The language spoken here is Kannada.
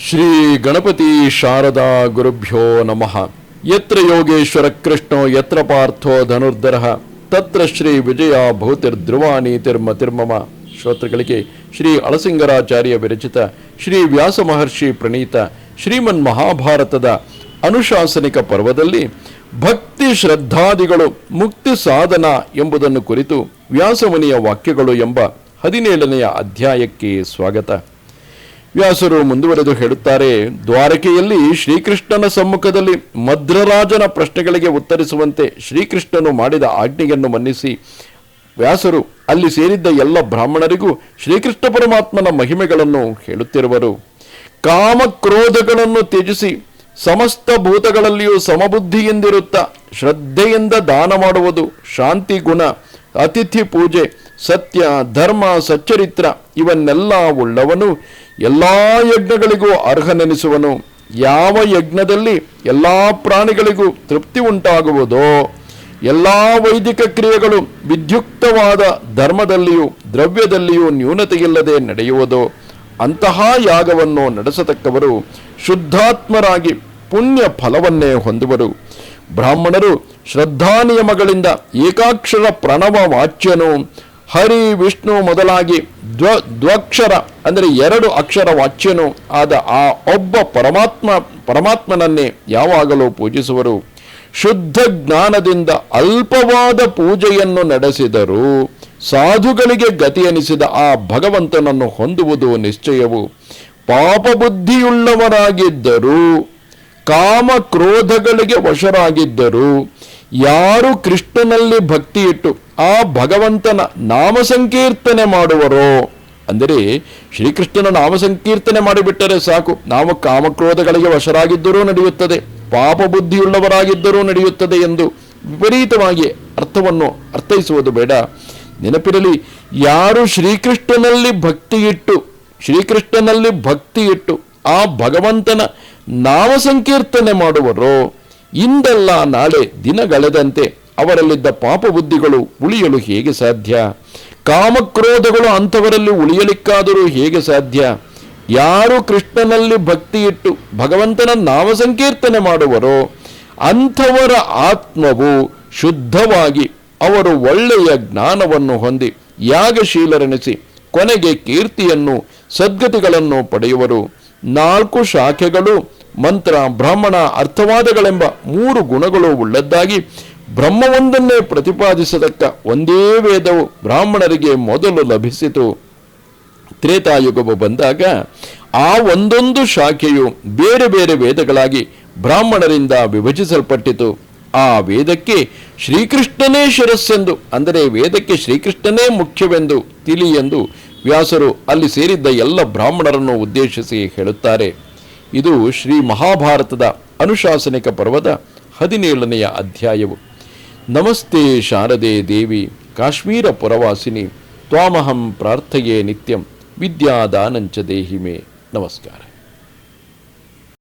ಶ್ರೀ ಗಣಪತಿ ಶಾರದಾ ಗುರುಭ್ಯೋ ನಮಃ. ಯತ್ರ ಯೋಗೇಶ್ವರ ಕೃಷ್ಣೋ, ಯತ್ರ ಪಾರ್ಥೋ ಧನುರ್ಧರ. ತತ್ರ ಶ್ರೀ ವಿಜಯ ಭೌತಿರ್ಧ್ರುವಾನಿ ತಿರ್ಮ ತಿರ್ಮಮ. ಶ್ರೋತೃಗಳಿಗೆ ಶ್ರೀ ಅಳಸಿಂಗರಾಚಾರ್ಯ ವಿರಚಿತ ಶ್ರೀ ವ್ಯಾಸ ಮಹರ್ಷಿ ಪ್ರಣೀತ ಶ್ರೀಮನ್ ಮಹಾಭಾರತದ ಅನುಶಾಸನಿಕ ಪರ್ವದಲ್ಲಿ ಭಕ್ತಿ ಶ್ರದ್ಧಾದಿಗಳು ಮುಕ್ತಿ ಸಾಧನ ಎಂಬುದನ್ನು ಕುರಿತು ವ್ಯಾಸಮುನಿಯ ವಾಕ್ಯಗಳು ಎಂಬ ಹದಿನೇಳನೆಯ ಅಧ್ಯಾಯಕ್ಕೆ ಸ್ವಾಗತ. ವ್ಯಾಸರು ಮುಂದುವರೆದು ಹೇಳುತ್ತಾರೆ, ದ್ವಾರಕೆಯಲ್ಲಿ ಶ್ರೀಕೃಷ್ಣನ ಸಮ್ಮುಖದಲ್ಲಿ ಮದ್ರರಾಜನ ಪ್ರಶ್ನೆಗಳಿಗೆ ಉತ್ತರಿಸುವಂತೆ ಶ್ರೀಕೃಷ್ಣನು ಮಾಡಿದ ಆಜ್ಞೆಯನ್ನು ಮನ್ನಿಸಿ, ವ್ಯಾಸರು ಅಲ್ಲಿ ಸೇರಿದ್ದ ಎಲ್ಲ ಬ್ರಾಹ್ಮಣರಿಗೂ ಶ್ರೀಕೃಷ್ಣ ಪರಮಾತ್ಮನ ಮಹಿಮೆಗಳನ್ನು ಹೇಳುತ್ತಿರುವರು. ಕಾಮ ಕ್ರೋಧಗಳನ್ನು ತ್ಯಜಿಸಿ ಸಮಸ್ತ ಭೂತಗಳಲ್ಲಿಯೂ ಸಮಬುದ್ಧಿಯಿಂದಿರುತ್ತ ಶ್ರದ್ಧೆಯಿಂದ ದಾನ ಮಾಡುವುದು ಶಾಂತಿ ಗುಣ, ಅತಿಥಿ ಪೂಜೆ, ಸತ್ಯ, ಧರ್ಮ, ಸಚ್ಚರಿತ್ರ ಇವನ್ನೆಲ್ಲ ಉಳ್ಳವನು ಎಲ್ಲ ಯಜ್ಞಗಳಿಗೂ ಅರ್ಹನೆನಿಸುವನು. ಯಾವ ಯಜ್ಞದಲ್ಲಿ ಎಲ್ಲ ಪ್ರಾಣಿಗಳಿಗೂ ತೃಪ್ತಿ ಉಂಟಾಗುವುದೋ, ಎಲ್ಲ ವೈದಿಕ ಕ್ರಿಯೆಗಳು ವಿದ್ಯುಕ್ತವಾದ ಧರ್ಮದಲ್ಲಿಯೂ ದ್ರವ್ಯದಲ್ಲಿಯೂ ನ್ಯೂನತೆಯಿಲ್ಲದೆ ನಡೆಯುವುದೋ, ಅಂತಹ ಯಾಗವನ್ನು ನಡೆಸತಕ್ಕವರು ಶುದ್ಧಾತ್ಮರಾಗಿ ಪುಣ್ಯ ಫಲವನ್ನೇ ಹೊಂದುವರು. ಬ್ರಾಹ್ಮಣರು ಶ್ರದ್ಧಾ ನಿಯಮಗಳಿಂದ ಏಕಾಕ್ಷರ ಪ್ರಣವ ವಾಚ್ಯನು ಹರಿ ವಿಷ್ಣು ಮೊದಲಾಗಿ ದ್ವ, ದ್ವಕ್ಷರ, ಅಂದರೆ ಎರಡು ಅಕ್ಷರ ವಾಚ್ಯನು ಆದ ಆ ಒಬ್ಬ ಪರಮಾತ್ಮ, ಪರಮಾತ್ಮನನ್ನೇ ಯಾವಾಗಲೂ ಪೂಜಿಸುವರು. ಶುದ್ಧ ಜ್ಞಾನದಿಂದ ಅಲ್ಪವಾದ ಪೂಜೆಯನ್ನು ನಡೆಸಿದರು ಸಾಧುಗಳಿಗೆ ಗತಿ ಎನಿಸಿದ ಆ ಭಗವಂತನನ್ನು ಹೊಂದುವುದು ನಿಶ್ಚಯವು. ಪಾಪ ಬುದ್ಧಿಯುಳ್ಳವರಾಗಿದ್ದರು ಕಾಮ ಕ್ರೋಧಗಳಿಗೆ ವಶರಾಗಿದ್ದರು ಯಾರು ಕೃಷ್ಣನಲ್ಲಿ ಭಕ್ತಿ ಇಟ್ಟು ಆ ಭಗವಂತನ ನಾಮ ಸಂಕೀರ್ತನೆ ಮಾಡುವರೋ, ಅಂದರೆ ಶ್ರೀಕೃಷ್ಣನ ನಾಮ ಸಂಕೀರ್ತನೆ ಮಾಡಿಬಿಟ್ಟರೆ ಸಾಕು, ನಾವು ಕಾಮಕ್ರೋಧಗಳಿಗೆ ವಶರಾಗಿದ್ದರೂ ನಡೆಯುತ್ತದೆ ಪಾಪ ಬುದ್ಧಿಯುಳ್ಳವರಾಗಿದ್ದರೂ ನಡೆಯುತ್ತದೆ ಎಂದು ವಿಪರೀತವಾಗಿ ಅರ್ಥವನ್ನು ಅರ್ಥೈಸುವುದು ಬೇಡ. ನೆನಪಿರಲಿ, ಯಾರು ಶ್ರೀಕೃಷ್ಣನಲ್ಲಿ ಭಕ್ತಿ ಇಟ್ಟು ಶ್ರೀಕೃಷ್ಣನಲ್ಲಿ ಭಕ್ತಿ ಇಟ್ಟು ಆ ಭಗವಂತನ ನಾಮ ಸಂಕೀರ್ತನೆ ಮಾಡುವರೋ ಇಂದಲ್ಲ ನಾಳೆ ದಿನಗಳೆದಂತೆ ಅವರಲ್ಲಿದ್ದ ಪಾಪ ಬುದ್ಧಿಗಳು ಉಳಿಯಲು ಹೇಗೆ ಸಾಧ್ಯ? ಕಾಮಕ್ರೋಧಗಳು ಅಂಥವರಲ್ಲಿ ಉಳಿಯಲಿಕ್ಕಾದರೂ ಹೇಗೆ ಸಾಧ್ಯ? ಯಾರು ಕೃಷ್ಣನಲ್ಲಿ ಭಕ್ತಿ ಇಟ್ಟು ಭಗವಂತನ ನಾಮ ಸಂಕೀರ್ತನೆ ಮಾಡುವರೋ, ಅಂಥವರ ಆತ್ಮವು ಶುದ್ಧವಾಗಿ ಅವರು ಒಳ್ಳೆಯ ಜ್ಞಾನವನ್ನು ಹೊಂದಿ ಯಾಗಶೀಲರೆನಿಸಿ ಕೊನೆಗೆ ಕೀರ್ತಿಯನ್ನು, ಸದ್ಗತಿಗಳನ್ನು ಪಡೆಯುವರು. ನಾಲ್ಕು ಶಾಖೆಗಳು ಮಂತ್ರ, ಬ್ರಾಹ್ಮಣ, ಅರ್ಥವಾದಗಳೆಂಬ ಮೂರು ಗುಣಗಳು ಉಳ್ಳದ್ದಾಗಿ ಬ್ರಹ್ಮವೊಂದನ್ನೇ ಪ್ರತಿಪಾದಿಸತಕ್ಕ ಒಂದೇ ವೇದವು ಬ್ರಾಹ್ಮಣರಿಗೆ ಮೊದಲು ಲಭಿಸಿತು. ತ್ರೇತಾಯುಗವು ಬಂದಾಗ ಆ ಒಂದೊಂದು ಶಾಖೆಯು ಬೇರೆ ಬೇರೆ ವೇದಗಳಾಗಿ ಬ್ರಾಹ್ಮಣರಿಂದ ವಿಭಜಿಸಲ್ಪಟ್ಟಿತು. ಆ ವೇದಕ್ಕೆ ಶ್ರೀಕೃಷ್ಣನೇ ಶಿರಸ್ಸೆಂದು, ಅಂದರೆ ವೇದಕ್ಕೆ ಶ್ರೀಕೃಷ್ಣನೇ ಮುಖ್ಯವೆಂದು ತಿಳಿ ಎಂದು ವ್ಯಾಸರು ಅಲ್ಲಿ ಸೇರಿದ್ದ ಎಲ್ಲ ಬ್ರಾಹ್ಮಣರನ್ನು ಉದ್ದೇಶಿಸಿ ಹೇಳುತ್ತಾರೆ. ಇದು ಶ್ರೀ ಮಹಾಭಾರತದ ಅನುಶಾಸನಿಕ ಪರ್ವದ ಹದಿನೇಳನೆಯ ಅಧ್ಯಾಯವು. ನಮಸ್ತೆ ಶಾರದೆ ದೇವಿ, ಕಾಶ್ಮೀರ ಪುರವಾಸಿನಿ, ತ್ವಾಮಹಂ ಪ್ರಾರ್ಥಯೇ ನಿತ್ಯಂ, ವಿದ್ಯಾದಾನಂಚ ದೇಹಿಮೆ. ನಮಸ್ಕಾರ.